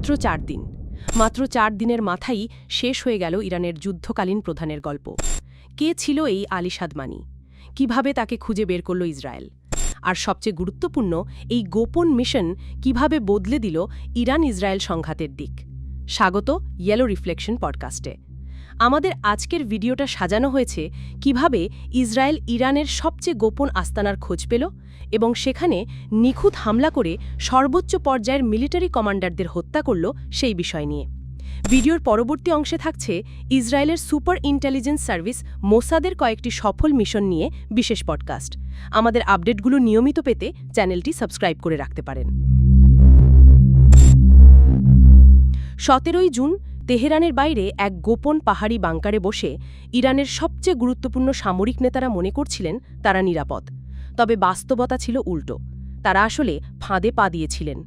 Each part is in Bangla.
মাত্র চার দিন। মাত্র চার দিনের মাথাই শেষ হয়ে গেল ইরানের যুদ্ধকালীন প্রধানের গল্প। কে ছিল এই আলী সাদমানি? কীভাবে তাকে খুঁজে বের করল ইসরায়েল? আর সবচেয়ে গুরুত্বপূর্ণ, এই গোপন মিশন কীভাবে বদলে দিল ইরান ইসরায়েল সংঘাতের দিক? স্বাগত ইয়েলো রিফ্লেকশন পডকাস্টে আমাদের আজকের ভিডিওটা সাজানো হয়েছে কীভাবে ইসরায়েল ইরানের সবচেয়ে গোপন আস্তানার খোঁজ পেল এবং সেখানে নিখুঁত হামলা করে সর্বোচ্চ পর্যায়ের মিলিটারি কমান্ডারদের হত্যা করল সেই বিষয় নিয়ে। ভিডিওর পরবর্তী অংশে থাকছে ইসরায়েলের সুপার ইন্টেলিজেন্স সার্ভিস মোসাদের কয়েকটি সফল মিশন নিয়ে বিশেষ পডকাস্ট। আমাদের আপডেটগুলো নিয়মিত পেতে চ্যানেলটি সাবস্ক্রাইব করে রাখতে পারেন। সতেরোই জুন তেহরানের বাইরে এক গোপন পাহাড়ি বাংকারে বসে ইরানের সবচেয়ে গুরুত্বপূর্ণ সামরিক নেতারা মনে করছিলেন তারা নিরাপদ। তবে বাস্তবতা ছিল উল্টো। তারা আসলে ফাঁদে পা দিয়েছিলেন।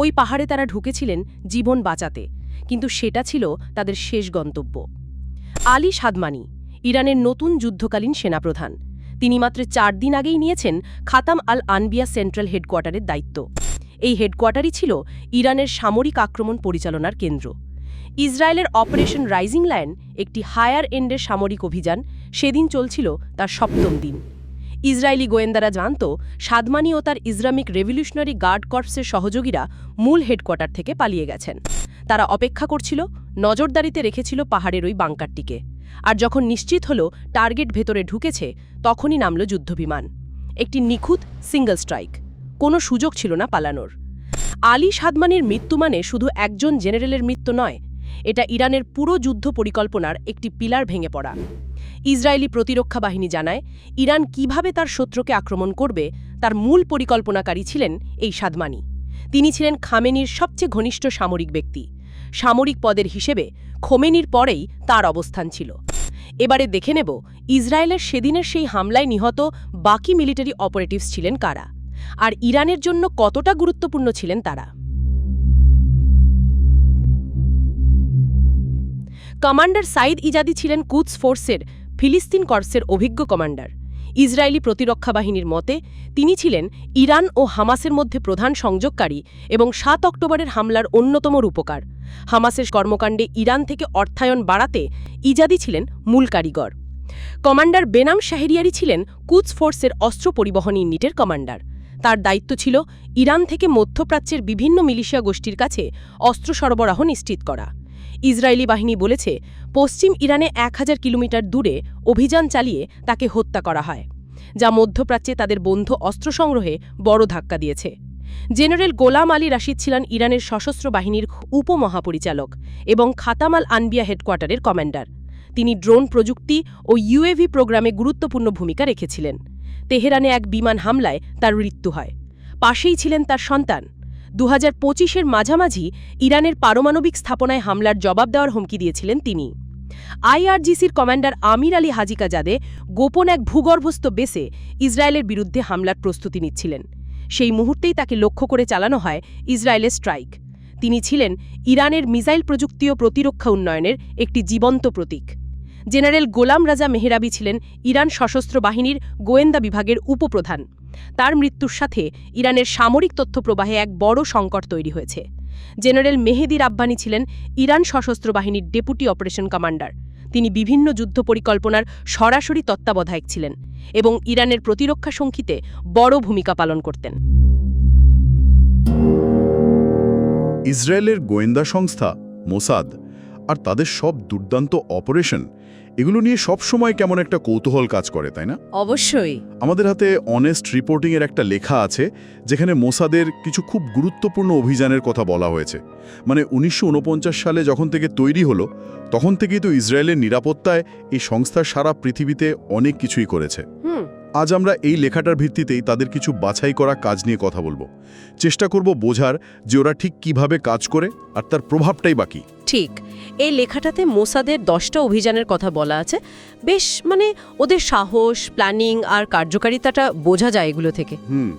ওই পাহাড়ে তারা ঢুকেছিলেন জীবন বাঁচাতে, কিন্তু সেটা ছিল তাদের শেষ গন্তব্য। আলী সাদমানি, ইরানের নতুন যুদ্ধকালীন সেনাপ্রধান। তিনি মাত্র চার দিন আগেই নিয়েছেন খাতাম আল আনবিয়া সেন্ট্রাল হেডকোয়ার্টারের দায়িত্ব। এই হেডকোয়ার্টারই ছিল ইরানের সামরিক আক্রমণ পরিচালনার কেন্দ্র। ইসরায়েলের অপারেশন রাইজিং লায়ন একটি হায়ার এন্ডের সামরিক অভিযান, সেদিন চলছিল তার সপ্তম দিন। ইসরায়েলি গোয়েন্দারা জানত, সাদমানি ও তার ইসলামিক রেভলিউশনারি গার্ড কর্পসের সহযোগীরা মূল হেডকোয়ার্টার থেকে পালিয়ে গেছেন। তারা অপেক্ষা করছিল, নজরদারিতে রেখেছিল পাহাড়ের ওই বাংকারটিকে। আর যখন নিশ্চিত হল টার্গেট ভেতরে ঢুকেছে, তখনই নামল যুদ্ধবিমান। একটি নিখুঁত সিঙ্গল স্ট্রাইক। কোনো সুযোগ ছিল না পালানোর। আলী সাদমানির মৃত্যু মানে শুধু একজন জেনারেলের মৃত্যু নয় এটা ইরানের পুরো যুদ্ধ পরিকল্পনার একটি পিলার ভেঙে পড়া। ইসরায়েলি প্রতিরক্ষা বাহিনী জানায়, ইরান কীভাবে তার শত্রুকে আক্রমণ করবে, তার মূল পরিকল্পনাকারী ছিলেন এই সাদমানি। তিনি ছিলেন খামেনির সবচেয়ে ঘনিষ্ঠ সামরিক ব্যক্তি। সামরিক পদের হিসেবে খোমেনির পরেই তার অবস্থান ছিল। এবারে দেখে নেব, ইসরায়েলের সেদিনের সেই হামলায় নিহত বাকি মিলিটারি অপারেটিভস ছিলেন কারা, আর ইরানের জন্য কতটা গুরুত্বপূর্ণ ছিলেন তারা। কমান্ডার সাইদ ইজাদি ছিলেন কুদস ফোর্সের, ফিলিস্তিন কর্সের অভিজ্ঞ কমান্ডার। ইসরায়েলি প্রতিরক্ষা বাহিনীর মতে, তিনি ছিলেন ইরান ও হামাসের মধ্যে প্রধান সংযোগকারী এবং সাত অক্টোবরের হামলার অন্যতম রূপকার। হামাসের কর্মকাণ্ডে ইরান থেকে অর্থায়ন বাড়াতে ইজাদি ছিলেন মূল কারিগর। কমান্ডার বেনাম শাহরিয়ারি ছিলেন কুদস ফোর্সের অস্ত্র পরিবহন ইউনিটের কমান্ডার। তার দায়িত্ব ছিল ইরান থেকে মধ্যপ্রাচ্যের বিভিন্ন মিলিশিয়া গোষ্ঠীর কাছে অস্ত্র সরবরাহ নিশ্চিত করা। ইসরায়েলি বাহিনী বলেছে, পশ্চিম ইরানে এক হাজার কিলোমিটার দূরে অভিযান চালিয়ে তাকে হত্যা করা হয়, যা মধ্যপ্রাচ্যে তাদের বন্ধ অস্ত্র সংগ্রহে বড় ধাক্কা দিয়েছে। জেনারেল গোলাম আলী রাশিদ ছিলেন ইরানের সশস্ত্র বাহিনীর উপমহাপরিচালক এবং খাতামাল আনবিয়া হেডকোয়ার্টারের কমান্ডার। তিনি ড্রোন প্রযুক্তি ও ইউএভি প্রোগ্রামে গুরুত্বপূর্ণ ভূমিকা রেখেছিলেন। তেহরানে এক বিমান হামলায় তার মৃত্যু হয়। পাশেই ছিলেন তার সন্তান দু হাজার পঁচিশের মাঝামাঝি ইরানের পারমাণবিক স্থাপনায় হামলার জবাব দেওয়ার হুমকি দিয়েছিলেন তিনি। আইআরজিসির কমান্ডার আমির আলী হাজিকাজাদে গোপন এক ভূগর্ভস্থ বেসে ইসরায়েলের বিরুদ্ধে হামলার প্রস্তুতি নিচ্ছিলেন। সেই মুহূর্তেই তাকে লক্ষ্য করে চালানো হয় ইসরায়েলের স্ট্রাইক। তিনি ছিলেন ইরানের মিসাইল প্রযুক্তি ও প্রতিরক্ষা উন্নয়নের একটি জীবন্ত প্রতীক। জেনারেল গোলাম রাজা মেহরাবি ছিলেন ইরান সশস্ত্র বাহিনীর গোয়েন্দা বিভাগের উপপ্রধান। তার মৃত্যুর সাথে ইরানের সামরিক তথ্য প্রবাহে এক বড় সংকট তৈরি হয়েছে। জেনারেল মেহেদি রাব্বানি ছিলেন ইরান সশস্ত্র বাহিনীর ডেপুটি অপারেশন কমান্ডার। তিনি বিভিন্ন যুদ্ধ পরিকল্পনার সরাসরি তত্ত্বাবধায়ক ছিলেন এবং ইরানের প্রতিরক্ষা সংখ্যিতে বড় ভূমিকা পালন করতেন। ইসরায়েলের গোয়েন্দা সংস্থা মোসাদ আর তাদের সব দুর্দান্ত অপারেশন এগুলো নিয়ে সব সময় কেমন একটা কৌতূহল কাজ করে তাই না? অবশ্যই। আমাদের হাতে অনেস্ট রিপোর্টিংয়ের একটা লেখা আছে যেখানে মোসাদের কিছু খুব গুরুত্বপূর্ণ অভিযানের কথা বলা হয়েছে। মানে উনিশশো ঊনপঞ্চাশ সালে যখন থেকে তৈরি হলো তখন থেকেই তো ইসরায়েলের নিরাপত্তায় এই সংস্থার সারা পৃথিবীতে অনেক কিছুই করেছে। আজ আমরা এই লেখাটার ভিত্তিতেই তাদের কিছু বাছাই করা কাজ নিয়ে কথা বলব। চেষ্টা করব বোঝার যে ওরা ঠিক কীভাবে কাজ করে আর তার প্রভাবটাই বাকি ঠিক এই লেখাটাতে মোসাদের দশটা অভিযানের কথা বলা আছে। বেশ মানে ওদের সাহস প্ল্যানিং আর কার্যকারিতাটা বোঝা যায় এগুলো থেকে।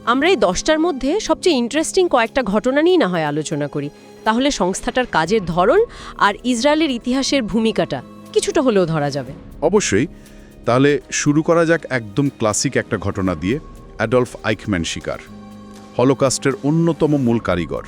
আমরা এই দশটার মধ্যে সবচেয়ে ইন্টারেস্টিং কয়েকটা ঘটনা নিয়েই না হয় আলোচনা করি। তাহলে সংস্থাটার কাজের ধরন আর ইসরায়েলের ইতিহাসের ভূমিকাটা কিছুটা হলেও ধরা যাবে। অবশ্যই। তাহলে শুরু করা যাক একদম ক্লাসিক একটা ঘটনা দিয়ে অ্যাডলফ আইকম্যান শিকার। হলোকাস্টের অন্যতম মূল কারিগর।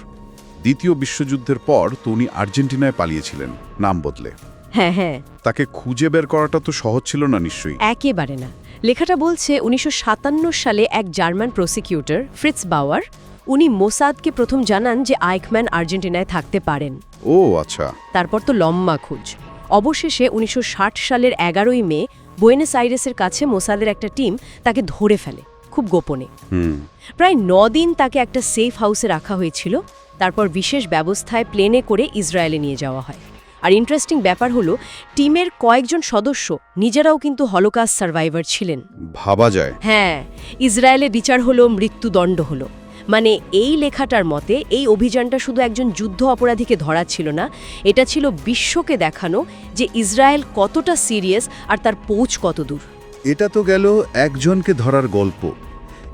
দ্বিতীয় বিশ্বযুদ্ধের পর তো উনি আর্জেন্টিনায় পালিয়েছিলেন নাম বদলে। হ্যাঁ হ্যাঁ। তাকে খুঁজে বের করাটা তো সহজ ছিল না নিশ্চয়ই। একেবারে না। লেখাটা বলছে উনিশশো সাতান্ন সালে এক জার্মান প্রসিকিউটর ফ্রিটস বাওয়ার উনি মোসাদকে প্রথম জানান যে আইকম্যান আর্জেন্টিনায় থাকতে পারেন। ও আচ্ছা। তারপর তো লম্বা খুঁজ। অবশেষে উনিশশো ষাট সালের এগারোই মে বুয়েনেস আইরেসের কাছে মোসাদের একটা টিম তাকে ধরে ফেলে খুব গোপনে। হুম। প্রায় দিন তাকে একটা সেফ হাউসে রাখা হয়েছিল। তারপর বিশেষ ব্যবস্থায় প্লেনে করে ইসরায়েলে নিয়ে যাওয়া হয়। আর ইন্টারেস্টিং ব্যাপার হলো টিমের কয়েকজন সদস্য নিজেরাও কিন্তু হলোকাস্ট সার্ভাইভার ছিলেন। ভাবা যায়। হ্যাঁ ইসরায়েলে বিচার হলো মৃত্যুদণ্ড হলো। মানে এই লেখাটার মতে এই অভিযানটা শুধু একজন যুদ্ধ অপরাধীকে ধরা ছিল না এটা ছিল বিশ্বকে দেখানো যে ইসরায়েল কতটা সিরিয়াস আর তার পৌঁছ কত দূর। এটা তো গেল একজনকে ধরার গল্প।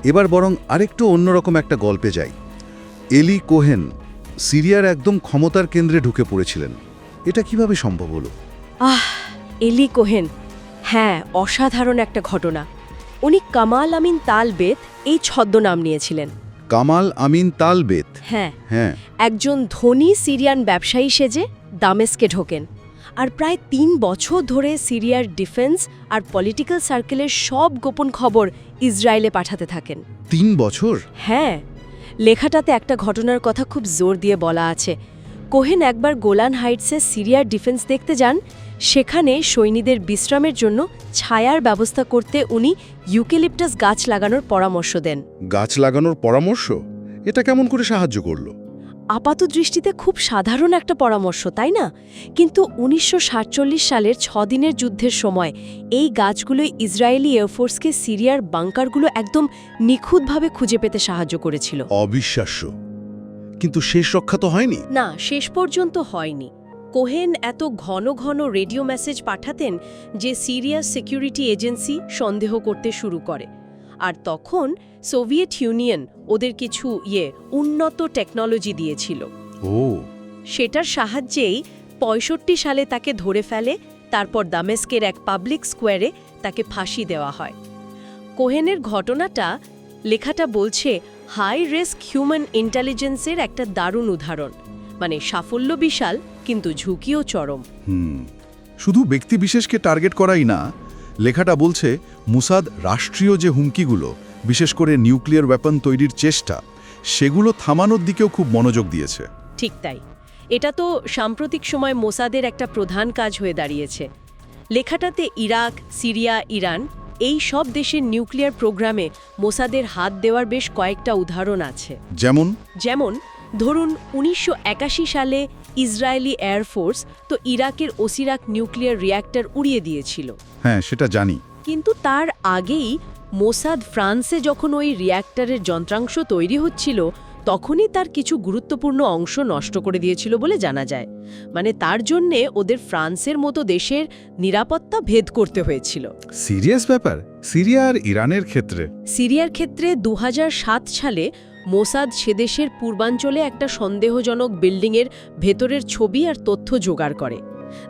এবার বরং আরেকটু অন্যরকম একটা গল্পে যাই। এলি কোহেন সিরিয়ার একদম ক্ষমতার কেন্দ্রে ঢুকে পড়েছিলেন। এটা কীভাবে সম্ভব হলো? আহ এলি কোহেন। হ্যাঁ অসাধারণ একটা ঘটনা। উনি কামাল আমিন তালবেত এই ছদ্মনাম নিয়েছিলেন। কামাল আমিন তালবেত? হ্যাঁ। হ্যাঁ। একজন ধনী সিরিয়ান ব্যবসায়ী সেজে দামেস্কে ঢোকেন। আর প্রায় তিন বছর ধরে সিরিয়ার ডিফেন্স আর পলিটিক্যাল সার্কেলের সব গোপন খবর ইসরায়েলে পাঠাতে থাকেন। তিন বছর? হ্যাঁ। লেখাটাতে একটা ঘটনার কথা খুব জোর দিয়ে বলা আছে। কোহেন একবার গোলান হাইটসে সিরিয়ার ডিফেন্স দেখতে যান, সেখানে সৈনীদের বিশ্রামের জন্য ছায়ার ব্যবস্থা করতে উনি ইউকেলিপটাস গাছ লাগানোর পরামর্শ দেন। গাছ লাগানোর পরামর্শ? এটা কেমন করে সাহায্য করল? আপাত দৃষ্টিতে খুব সাধারণ একটা পরামর্শ তাই না? কিন্তু উনিশশো সাতচল্লিশ সালের ছদিনের যুদ্ধের সময় এই গাছগুলো ইসরায়েলি এয়ারফোর্সকে সিরিয়ার বাংকারগুলো একদম নিখুঁতভাবে খুঁজে পেতে সাহায্য করেছিল। অবিশ্বাস্য। কিন্তু শেষ রক্ষা তো হয়নি। না শেষ পর্যন্ত হয়নি। কোহেন এত ঘন ঘন রেডিও মেসেজ পাঠাতেন যে সিরিয়াস সিকিউরিটি এজেন্সি সন্দেহ করতে শুরু করে। আর তখন সোভিয়েত ইউনিয়ন ওদের কিছু ইয়ে উন্নত টেকনোলজি দিয়েছিল। ও। সেটার সাহায্যেই পঁয়ষট্টি সালে তাকে ধরে ফেলে তারপর দামেস্কের এক পাবলিক স্কোয়ারে তাকে ফাঁসি দেওয়া হয়। কোহেনের ঘটনাটা লেখাটা বলছে হাই রিস্ক হিউম্যান ইন্টেলিজেন্সের একটা দারুণ উদাহরণ। মানে সাফল্য বিশাল কিন্তু ঝুঁকিও চরম। শুধু ব্যক্তি বিশেষকে টার্গেট করাই না লেখাটা বলছে মুসাদ রাষ্ট্রীয় যে হুমকিগুলো বিশেষ করে নিউক্লিয়ার ওয়েপন তৈরির চেষ্টা সেগুলো থামানোর দিকেও খুব মনোযোগ দিয়েছে। ঠিক তাই। এটা তো সাম্প্রতিক সময় মোসাদের একটা প্রধান কাজ হয়ে দাঁড়িয়েছে। লেখাটাতে ইরাক সিরিয়া ইরান এই সব দেশের নিউক্লিয়ার প্রোগ্রামে মোসাদের হাত দেওয়ার বেশ কয়েকটা উদাহরণ আছে। যেমন? যেমন ধরুন উনিশশো একাশি সালে ইসরায়েলি এয়ারফোর্স তো ইরাকের ওসিরাক নিউক্লিয়ার রিয়্যাক্টর উড়িয়ে দিয়েছিল। হ্যাঁ সেটা জানি। কিন্তু তার আগেই মোসাদ ফ্রান্সে যখন ওই রিয়্যাক্টরের যন্ত্রাংশ তৈরি হচ্ছিল তখনই তার কিছু গুরুত্বপূর্ণ অংশ নষ্ট করে দিয়েছিল বলে জানা যায়। মানে তার জন্যে ওদের ফ্রান্সের মতো দেশের নিরাপত্তা ভেদ করতে হয়েছিল। সিরিয়াস ব্যাপার? সিরিয়া আর ইরানের ক্ষেত্রে? সিরিয়ার ক্ষেত্রে দু হাজার সাত সালে মোসাদ সেদেশের পূর্বাঞ্চলে একটা সন্দেহজনক বিল্ডিংয়ের ভেতরের ছবি আর তথ্য জোগাড় করে।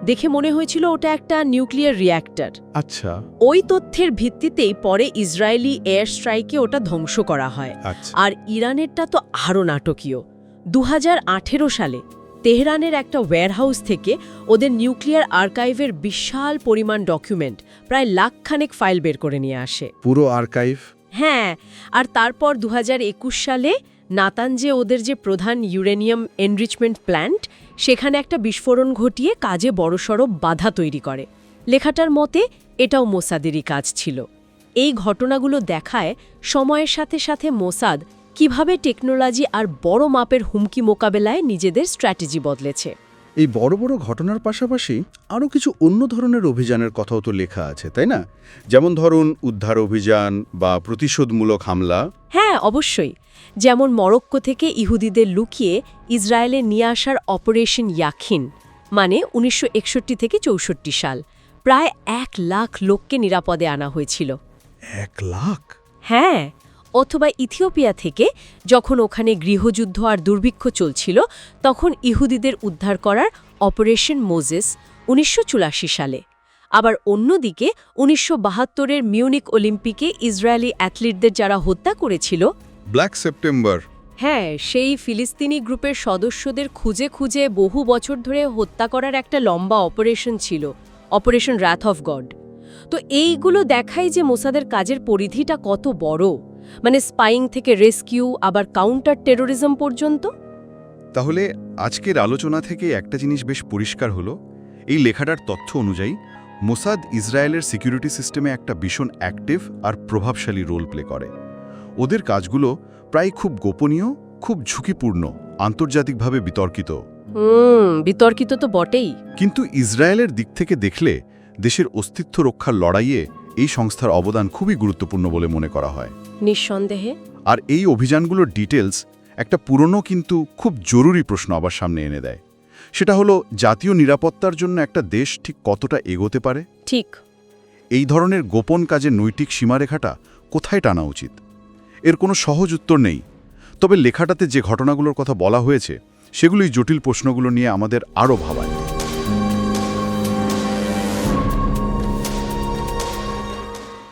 দেখে মনে হয়েছিল ওটা একটা নিউক্লিয়ার রিয়্যাক্টর আচ্ছা। ওই তথ্যের ভিত্তিতেই পরে ইসরায়েলি এয়ার স্ট্রাইকে ওটা ধ্বংস করা হয়। আচ্ছা। আর ইরানেরটা তো আরও নাটকীয়। দু হাজার আঠেরো সালে তেহরানের একটা ওয়্যারহাউস থেকে ওদের নিউক্লিয়ার আর্কাইভের বিশাল পরিমাণ ডকুমেন্ট প্রায় লাখখানেক ফাইল বের করে নিয়ে আসে। পুরো আর্কাইভ হ্যাঁ আর তারপর দু হাজার একুশ সালে নাতানজে ওদের যে প্রধান ইউরেনিয়াম এনরিচমেন্ট প্ল্যান্ট, সেখানে একটা বিস্ফোরণ ঘটিয়ে কাজে বড়সড় বাধা তৈরি করে। লেখাটার মতে, এটাও মোসাদেরই কাজ ছিল। এই ঘটনাগুলো দেখায় সময়ের সাথে সাথে মোসাদ কীভাবে টেকনোলজি আর বড় মাপের হুমকি মোকাবেলায় নিজেদের স্ট্র্যাটেজি বদলেছে। এই বড় বড় ঘটনার পাশাপাশি আরও কিছু অন্য ধরনের অভিযানের কথাও তো লেখা আছে তাই না? যেমন ধরুন উদ্ধার অভিযান বা প্রতিশোধমূলক হামলা। হ্যাঁ অবশ্যই। যেমন মরক্কো থেকে ইহুদিদের লুকিয়ে ইসরায়েলে নিয়ে আসার অপারেশন ইয়াখিন মানে উনিশশো একষট্টি থেকে চৌষট্টি সাল। প্রায় এক লাখ লোককে নিরাপদে আনা হয়েছিল। এক লাখ? হ্যাঁ। অথবা ইথিওপিয়া থেকে যখন ওখানে গৃহযুদ্ধ আর দুর্ভিক্ষ চলছিল তখন ইহুদিদের উদ্ধার করার অপারেশন মোজেস উনিশশো চুরাশি সালে। আবার অন্যদিকে উনিশশো বাহাত্তরের মিউনিক অলিম্পিকে ইসরায়েলি অ্যাথলিটদের যারা হত্যা করেছিল ব্ল্যাক সেপ্টেম্বর হ্যাঁ সেই ফিলিস্তিনি গ্রুপের সদস্যদের খুঁজে খুঁজে বহু বছর ধরে হত্যা করার একটা লম্বা অপারেশন ছিল অপারেশন র্যাথ অফ গড তো এইগুলো দেখায় যে মোসাদের কাজের পরিধিটা কত বড়। মানে স্পাইং থেকে রেস্কিউ আবার কাউন্টার টেরোরিজম পর্যন্ত? তাহলে আজকের আলোচনা থেকে একটা জিনিস বেশ পরিষ্কার হলো এই লেখাটার তথ্য অনুযায়ী মোসাদ ইসরায়েলের সিকিউরিটি সিস্টেমে একটা ভীষণ অ্যাক্টিভ আর প্রভাবশালী রোল প্লে করে। ওদের কাজগুলো প্রায় খুব গোপনীয় খুব ঝুঁকিপূর্ণ আন্তর্জাতিকভাবে বিতর্কিত। বিতর্কিত তো বটেই। কিন্তু ইসরায়েলের দিক থেকে দেখলে দেশের অস্তিত্ব রক্ষার লড়াইয়ে এই সংস্থার অবদান খুবই গুরুত্বপূর্ণ বলে মনে করা হয়। নিঃসন্দেহে। আর এই অভিযানগুলোর ডিটেলস একটা পুরনো কিন্তু খুব জরুরি প্রশ্ন আবার সামনে এনে দেয়। সেটা হলো জাতীয় নিরাপত্তার জন্য একটা দেশ ঠিক কতটা এগোতে পারে? ঠিক। এই ধরনের গোপন কাজে নৈতিক সীমারেখাটা কোথায় টানা উচিত? এর কোনো সহজ উত্তর নেই। তবে লেখাটাতে যে ঘটনাগুলোর কথা বলা হয়েছে সেগুলোই জটিল প্রশ্নগুলো নিয়ে আমাদের আরও ভাবায়।